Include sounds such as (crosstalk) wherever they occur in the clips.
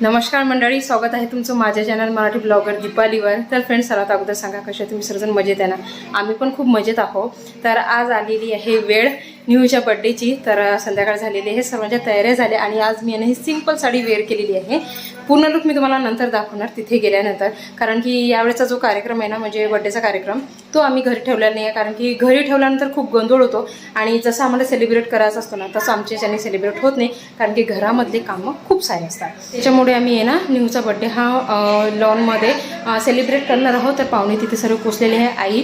नमस्कार मंडळी स्वागत आहे तुमचं माझ्या चॅनल मराठी ब्लॉगर दीपालीवर. तर फ्रेंड्स सर्वात अगोदर सांगा कशा तुम्ही? सर्वजण मजेत आहे ना? आम्ही पण खूप मजेत आहोत. तर आज आलेली आहे वेळ न्यूच्या बड्डेची तर संध्याकाळ झालेली आहे सर्वांच्या तयाऱ्या झाल्या आणि आज मी ही सिंपल साडी वेअर केलेली आहे. पूर्ण लुक मी तुम्हाला नंतर दाखवणार तिथे गेल्यानंतर. कारण की यावेळेचा जो कार्यक्रम आहे ना म्हणजे बड्डेचा कार्यक्रम तो आम्ही घरी ठेवलेला नाही आहे कारण की घरी ठेवल्यानंतर खूप गोंधळ होतो आणि जसं आम्हाला सेलिब्रेट करायचं असतो ना तसं आमच्या याच्याने सेलिब्रेट होत नाही. कारण की घरामधले कामं खूप सारे असतात. त्याच्यामुळे आम्ही आहे ना न्यूचा बड्डे हा लॉनमध्ये सेलिब्रेट करणार आहोत. तर पाहुणे तिथे सर्व पोचलेले आहे आई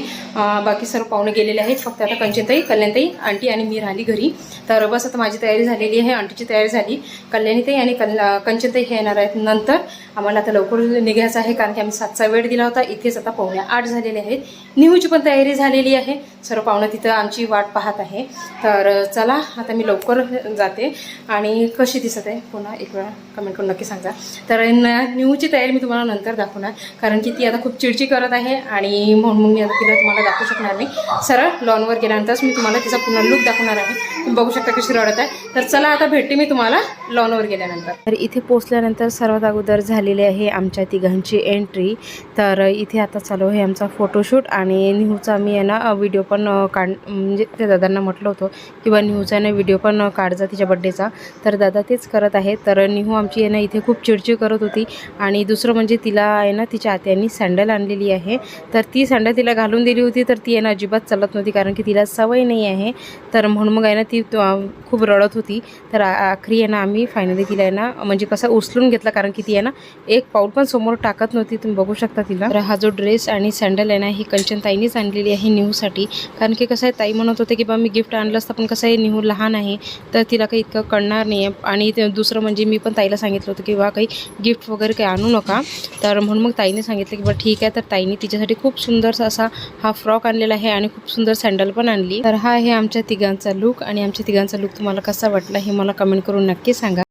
बाकी सर्व पाहुणे गेलेले आहेत. फक्त आता कंचनताई कल्याणताई आंटी आणि मी राहिली घरी. तर बस आता माझी तयारी झालेली आहे आंटीची तयारी झाली. कल्याणीताई आणि कल कंचनताई हे येणार आहेत नंतर. आम्हाला आता लवकर निघायचं आहे कारण की आम्ही सातचा वेळ दिला होता. इथेच आता पाहुणे आठ झालेले आहेत. निहूची पण तयारी झालेली आहे. सर्व पाहुणं तिथं आमची वाट पाहत आहे. तर चला आता मी लवकर जाते. आणि कशी दिसत आहे? पुन्हा एक वेळा कमेंट करून नक्की सांगा. तर न्यूची तयारी मी तुम्हाला नंतर दाखवणार. कारण की ती आता खूप चिडची करत आहे आणि म्हणून मग मी आता तिला तुम्हाला दाखवू शकणार नाही. सरळ लॉनवर गेल्यानंतरच मी तुम्हाला तिचा पुन्हा लुक दाखवणार. आहे. तुम्ही बघू शकता कशी रडत आहे. तर चला आता भेटते मी तुम्हाला लॉनवर गेल्यानंतर. तर इथे पोचल्यानंतर सर्वात अगोदर झालेली आहे आमच्या तिघांची एंट्री तर इथे आता चालू आहे आमचा फोटोशूट आणि न्यूचा मी आहे ना व्हिडिओ पण काढ म्हणजे त्या दादांना म्हटलं होतं किंवा न्यूचा आहे ना व्हिडिओ पण काढजा तिच्या बड्डेचा तर दादा तेच करत आहे तर निहू आमची आहे ना इथे खूप चिडचिड करत होती. आणि दुसरं म्हणजे तिला आहे ना तिच्या आत्यांनी सँडल आणलेली आहे. तर ती सँडल तिला घालून दिली होती तर ती आहे ना अजिबात चालत नव्हती कारण की तिला सवय नाही आहे. तर तर म्हणून मग आहे ना ती खूप रडत होती. तर आखरी आहे ना आम्ही फायनली तिला आहे ना म्हणजे कसं उचलून घेतला कारण की ती आहे ना एक पाऊल पण समोर टाकत नव्हती तुम्ही बघू शकता तिला. तर हा जो ड्रेस आणि सँडल आहे ना ही कंचन ताईनीच आणलेली आहे न्यूसाठी कारण की कसं आहे ताई म्हणत होते की बा मी गिफ्ट आणलं असतं पण कसं आहे न्यू लहान आहे तर तिला काही इतकं कळणार नाही आहे आणि ते दुसरं म्हणजे मी पण ताईला सांगितलं होतं की बा काही गिफ्ट वगैरे काही आणू नका. तर म्हणून मग ताईने सांगितलं की बा ठीक आहे. तर ताईने तिच्यासाठी खूप सुंदर असा हा फ्रॉक आणलेला आहे आणि खूप सुंदर सँडल पण आणली. तर हा आहे आमच्या तिघांचा लुक आणि आमच्या तिघांचा लुक तुम्हाला कसा वाटला हे मला कमेंट करून नक्की सांगा.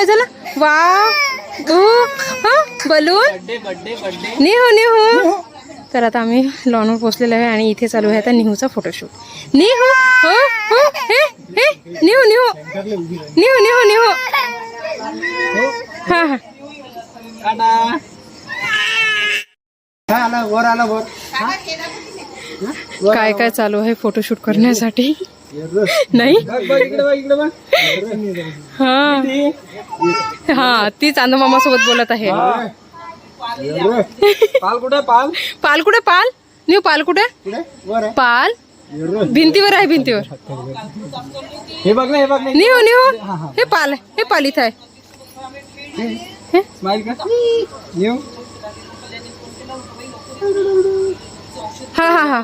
काय झालं वा ओ हा? बलून? नेहो नेहो. तर आता आम्ही लॉनवर पोचलेलो आहे आणि इथे चालू आहे आता निहूचा फोटोशूट निहू हो? हो? हे? हे? निहू निहू. निहू निहू निहू. हा हा. काय काय चालू आहे फोटोशूट करण्यासाठी? नाही? हा। हा, ती चांदमामा सोबत बोलत आहे. पाल पाल? न्यू पाल वर आहे पाल आहे, भिंतीवर. हे बघ ना हे बघ ना निहो निहो हे पाल हे पाल आहे. हे? न्यू हा हा हा.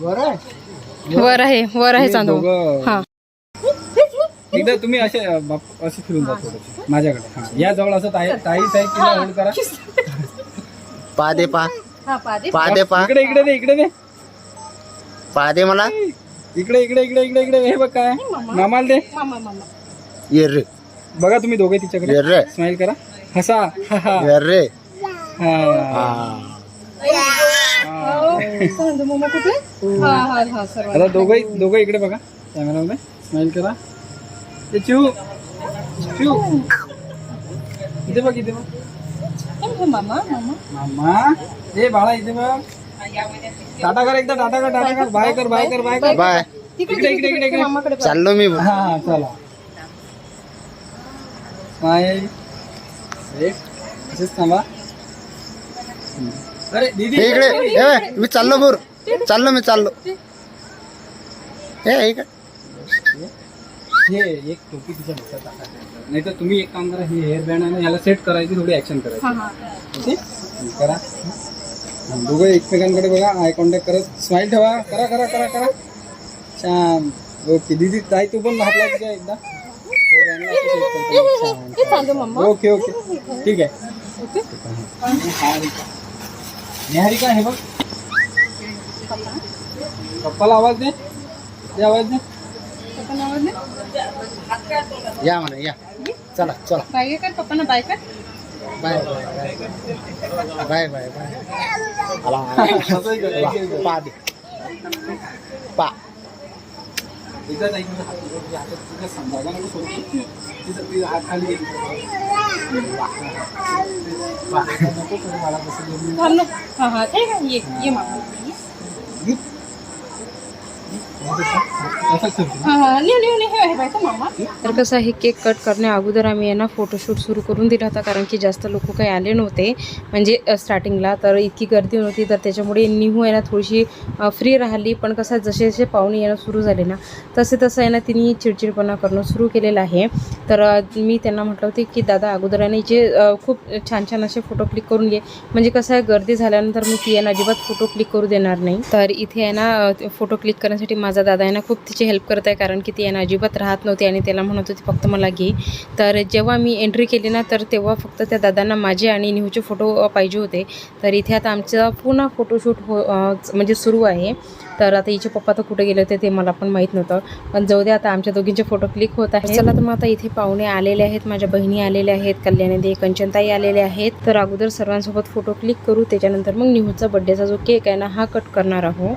वर वर आहे वर आहे चांदू. दोघं. हा. एकदा तुम्ही असे असे फिरून जा थोडंसं. माझ्याकडे. हा. या जवळ असं ताई ताई ताई तिला होल्ड करा. पा दे पा. हा पादे पा दे पा. इकडे इकडे दे इकडे दे. पा दे मला. इकडे इकडे इकडे इकडे इकडे. हे बघ काय. मामाला दे. मामा मामा. ये रे. बघा तुम्ही दोघे तिच्याकडे. ये रे. स्माइल करा. हसा. हा, हा. ये रे. हा. हा. चांदू कुठे हा हा. हा आता दोघं दोघं इकडे बघा. कॅमेरामध्ये स्माइल करा. ते चिऊ. चिऊ. इथे बघ इथे बघ. मामा मामा. मामा. ए बाळा इथे बघ. टाटा कर एकदा टाटा कर टाटा कर. बाय कर बाय कर बाय कर. बाय. इकडे इकडे इकडे इकडे. मामाकडे चाललो मी. हा हा चला. स्माइल एक असेच थांबा. अरे दीदी हे इकडे ए मी चाललो बोर चाललो मी चाललो. हे इकडे. हे एक टोपी तिच्या डोक्यात टाकायचं नाही तर तुम्ही एक काम करा हे हेअर बँड सेट करायची थोडी ऍक्शन करायची. हा हा. ओके? करा. हं, दोघं एकमेकांकडे बघा आय कॉन्टॅक्ट करत. स्माइल ठेवा. करा करा करा करा. छान. ओके दीदी ताई तू पण हात एकदा. हे हे ओके ओके. ठीक आहे. ओके. निहारिका निहारिका हे बघ. पप्पाला आवाज दे. दे आवाज दे. या म्हणा या. चला चला. बाय कर पप्पांना बाय कर. Bye bye bye. बाय एक. (laughs) पा दे. पा. एकदा ताई तुझा हात तुझ्या हातात तुझ्या सम- जागा नको सोडू. तिचं- तिचं हात खाली. नको करू मला ना. हा हा. आहे ये ये मामा असंच तर कसं आहे केक कट करण्या अगोदर आम्ही यांना फोटोशूट सुरू करून दिला होता कारण की जास्त लोक काही आले नव्हते. म्हणजे स्टार्टिंगला तर इतकी गर्दी नव्हती तर त्याच्यामुळे निहू आहे ना थोडीशी फ्री राहिली. पण कसं आहे, जसे जसे पाहुणे येणं सुरू झाले ना तसे तसं आहे ना तिने चिडचिडपणा करणं सुरू केलेलं आहे. तर मी त्यांना म्हटलं होते की दादा अगोदर यांनी जे खूप छान छान असे फोटो क्लिक करून घे. म्हणजे कसं आहे गर्दी झाल्यानंतर मी ती यांना अजिबात फोटो क्लिक करू देणार नाही. तर इथे आहे ना फोटो क्लिक करण्यासाठी माझा दादा यांना खूप तिची हेल्प करत आहे कारण की ती यानं अजिबात राहत नव्हती आणि त्याला म्हणत होती फक्त मला घे. तर जेव्हा मी एंट्री केली ना तर तेव्हा फक्त त्या दादांना माझे आणि न्यूचे फोटो पाहिजे होते. तर इथे आता आमचा पुन्हा फोटोशूट हो म्हणजे सुरू आहे. तर आता हिचे पप्पा तर कुठे गेले होते ते मला पण माहीत नव्हतं. पण जाऊ दे आता आमच्या दोघींचे फोटो क्लिक होत आहे चला तर मग आता इथे पाहुणे आलेले आहेत माझ्या बहिणी आलेल्या आहेत कल्याणी कंचनताई आलेले आहेत. तर अगोदर सर्वांसोबत फोटो क्लिक करू त्याच्यानंतर मग न्यूजचा बड्डेचा जो केक आहे ना हा कट करणार आहोत.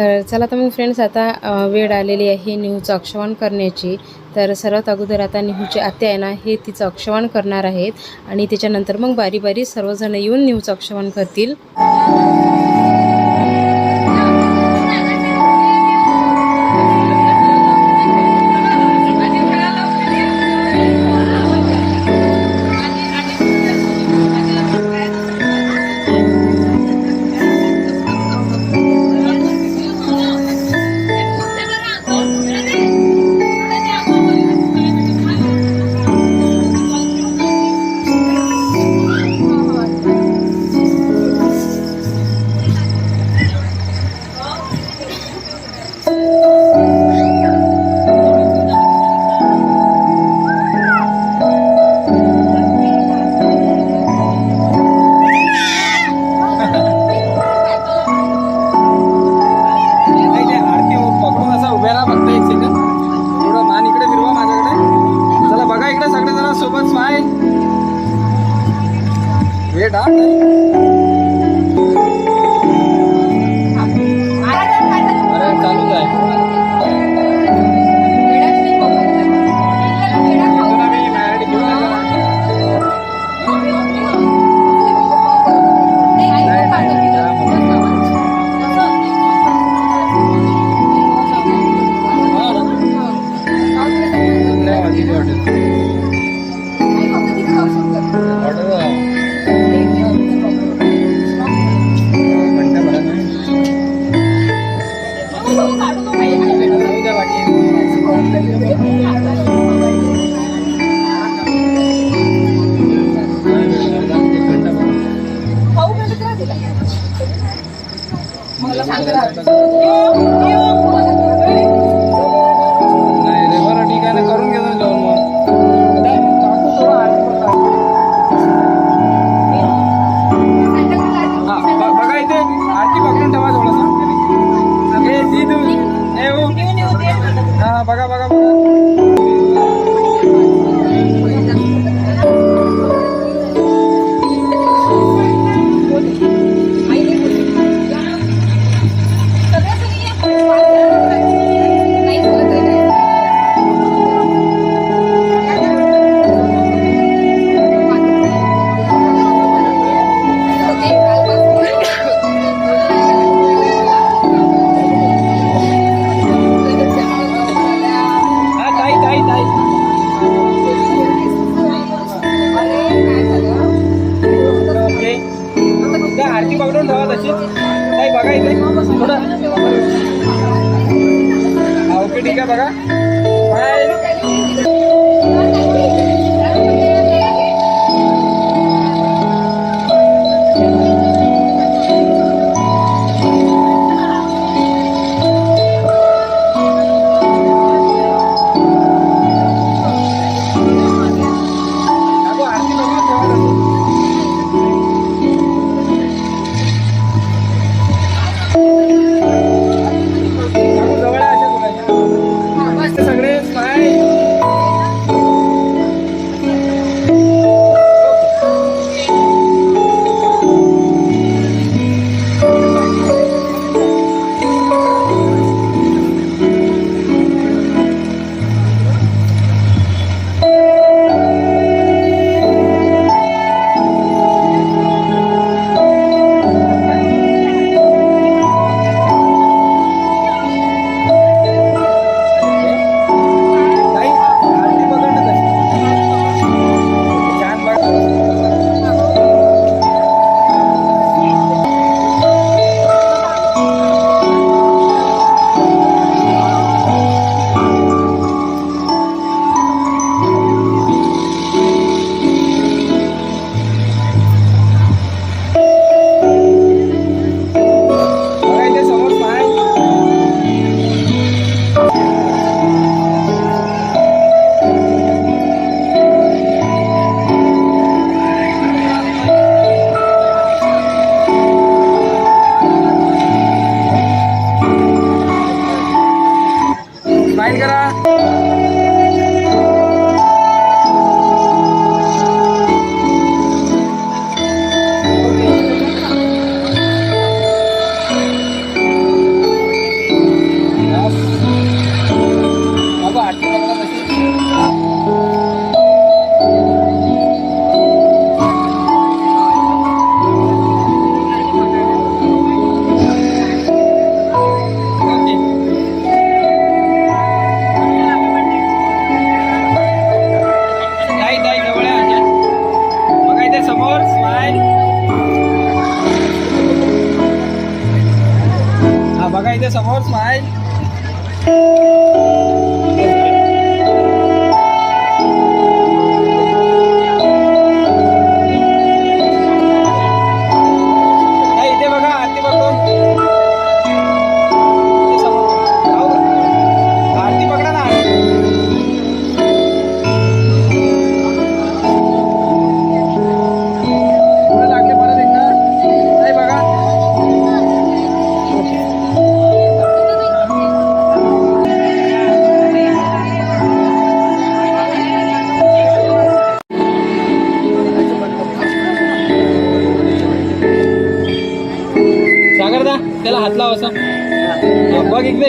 तर चला तर मग फ्रेंड्स आता वेळ आलेली आहे निहूचं अक्षवान करण्याची. तर सर्वात अगोदर आता निहूची आत्या आहे ना हे तिचं अक्षवान करणार आहेत. आणि त्याच्यानंतर मग बारी बारी सर्वजण येऊन निहूचं अक्षवान करतील.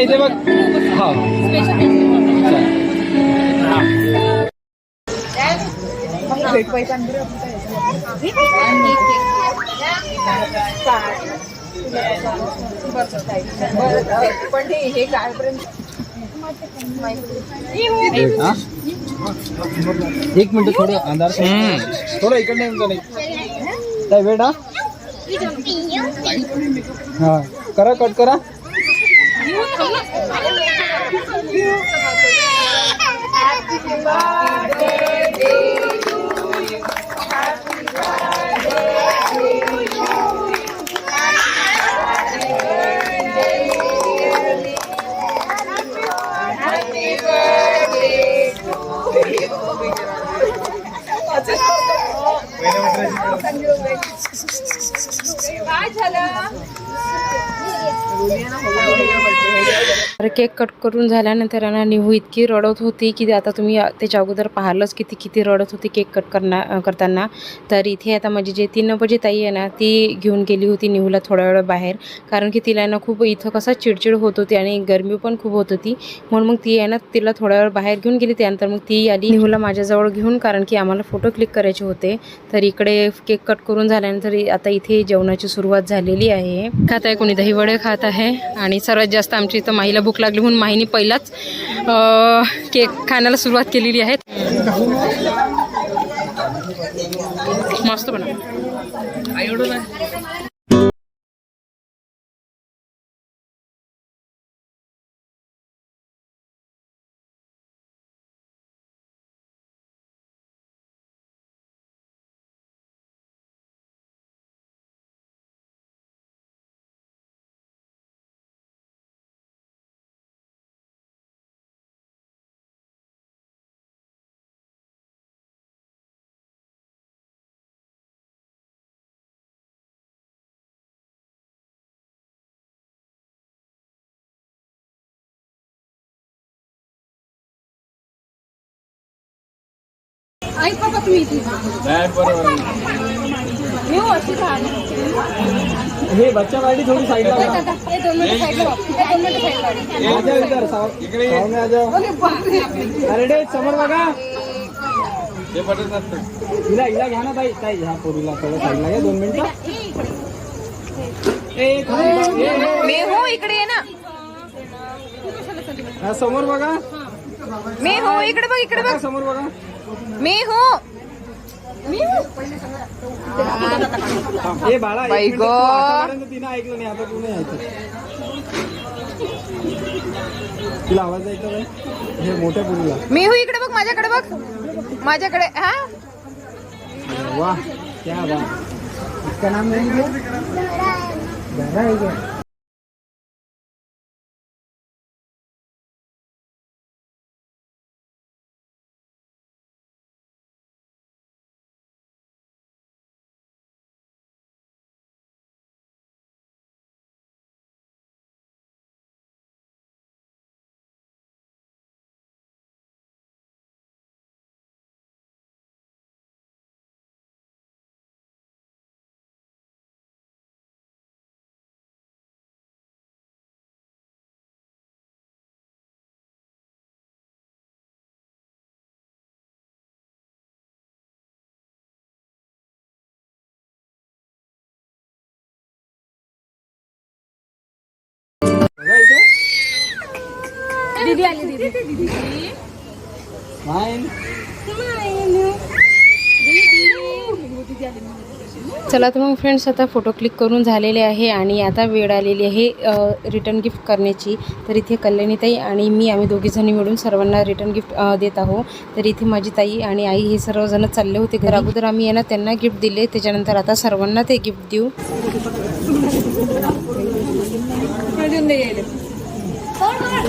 हा, बघ इथे बघ. हा. एक मिनिट थोडं अंधार थोडं इकडे नाही. काय हा हा. करा कट करा. तर केक कट करून झाल्यानंतर ना निहू इतकी रडत होती की आता तुम्ही त्याच्या अगोदर पाहिलंच किती किती रडत होती केक कट करना करताना. तर इथे आता माझी जे तीन नंबरची ताई आहे ना ती घेऊन गेली होती निहूला थोड्या वेळ बाहेर. कारण की तिला ना खूप इथं कसं चिडचिड होत होती आणि गरमी पण खूप होत होती. म्हणून मग ती आहे ना तिला थोड्या वेळ बाहेर घेऊन गेली. त्यानंतर मग ती आली निहूला माझ्याजवळ घेऊन कारण की आम्हाला फोटो क्लिक करायचे होते. तर इकडे केक कट करून झाल्यानंतर आता इथे जेवणाची सुरुवात झालेली आहे. खात आहे कोणी? दही वडे खात आहे. आणि सर्वात जास्त आमची इथं माईला भूक लागली म्हणून माहीने पहिलाच केक खाण्याला सुरुवात केलेली आहे. मस्त बना. आई तुम्ही हो. हे बच्चा गाडी थोडी साईडला हे हे. हे अरे बापरे, आपले. अरे डे समोर बघा. हिला हिला घ्या ना ताई ताई ह्या पोरीला थोडं साईडला घ्या दोन मिनिटं. हो इकडे ये ना. हा, समोर बघा. मी हो इकडे बघ इकडे बघा, बघ. समोर बघा. मी हो. थांब. ए बाळा एक बाई मिनिटं, गं. तू आतापर्यंत तिनं ऐकलं नाही आता तू नाही ऐकत. तिला आवाज ऐकत आहे हे मोठ्या पोरीला. मी हो इकडे बघ माझ्याकडे बघ. माझ्याकडे हा? वाह क्या इसका नाम नहीं दीदी आली दीदी. चला तर मग फ्रेंड्स आता फोटो क्लिक करून झालेले आहे आणि आता वेळ आलेली आहे रिटर्न गिफ्ट करण्याची. तर इथे कल्याणीताई आणि मी आम्ही दोघीजणी मिळून सर्वांना रिटर्न गिफ्ट देत आहोत. तर इथे माझी ताई आणि आई हे सर्वजण चालले होते घर अगोदर आम्ही यांना त्यांना गिफ्ट दिले त्याच्यानंतर आता सर्वांना ते गिफ्ट देऊ.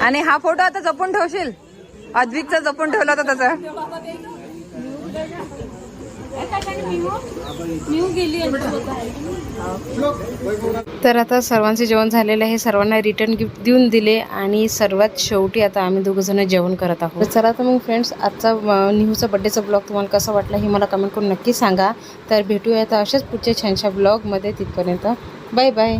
आणि हा फोटो आता जपून ठेवशील? अद्विकचा जपून ठेवला होता त्याचा. तर आता सर्वांचे जेवण झालेलं आहे. सर्वांना रिटर्न गिफ्ट देऊन दिले आणि सर्वात शेवटी आता आम्ही दोघंजण जेवण करत आहोत. तर चला तर मग फ्रेंड्स आजचा न्यूचा निहूचा बड्डेचा ब्लॉग तुम्हाला कसा वाटला हे मला कमेंट करून नक्की सांगा. तर भेटूया आता अशाच पुढच्या छानशा ब्लॉगमध्ये तिथपर्यंत. Bye bye